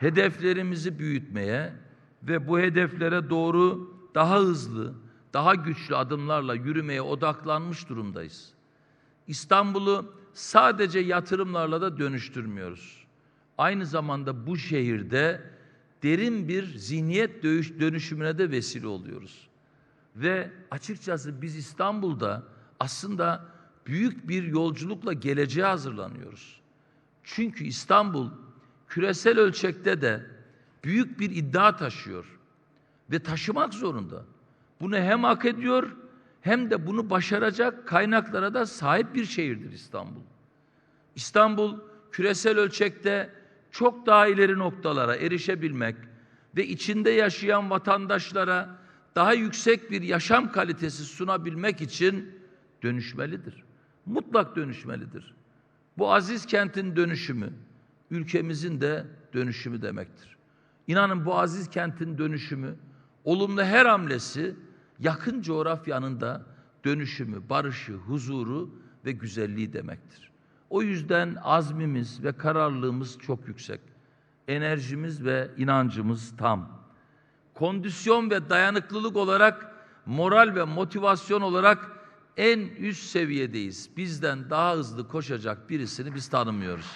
hedeflerimizi büyütmeye ve bu hedeflere doğru daha hızlı, daha güçlü adımlarla yürümeye odaklanmış durumdayız. İstanbul'u sadece yatırımlarla da dönüştürmüyoruz. Aynı zamanda bu şehirde derin bir zihniyet dönüş- dönüşümüne de vesile oluyoruz. Ve açıkçası biz İstanbul'da aslında büyük bir yolculukla geleceğe hazırlanıyoruz. Çünkü İstanbul küresel ölçekte de büyük bir iddia taşıyor ve taşımak zorunda. Bunu hem hak ediyor hem de bunu başaracak kaynaklara da sahip bir şehirdir İstanbul. İstanbul küresel ölçekte çok daha ileri noktalara erişebilmek ve içinde yaşayan vatandaşlara daha yüksek bir yaşam kalitesi sunabilmek için dönüşmelidir. Mutlak dönüşmelidir. Bu aziz kentin dönüşümü ülkemizin de dönüşümü demektir. İnanın bu aziz kentin dönüşümü olumlu her hamlesi yakın coğrafyanın da dönüşümü, barışı, huzuru ve güzelliği demektir. O yüzden azmimiz ve kararlılığımız çok yüksek. Enerjimiz ve inancımız tam. Kondisyon ve dayanıklılık olarak, moral ve motivasyon olarak en üst seviyedeyiz. Bizden daha hızlı koşacak birisini biz tanımıyoruz.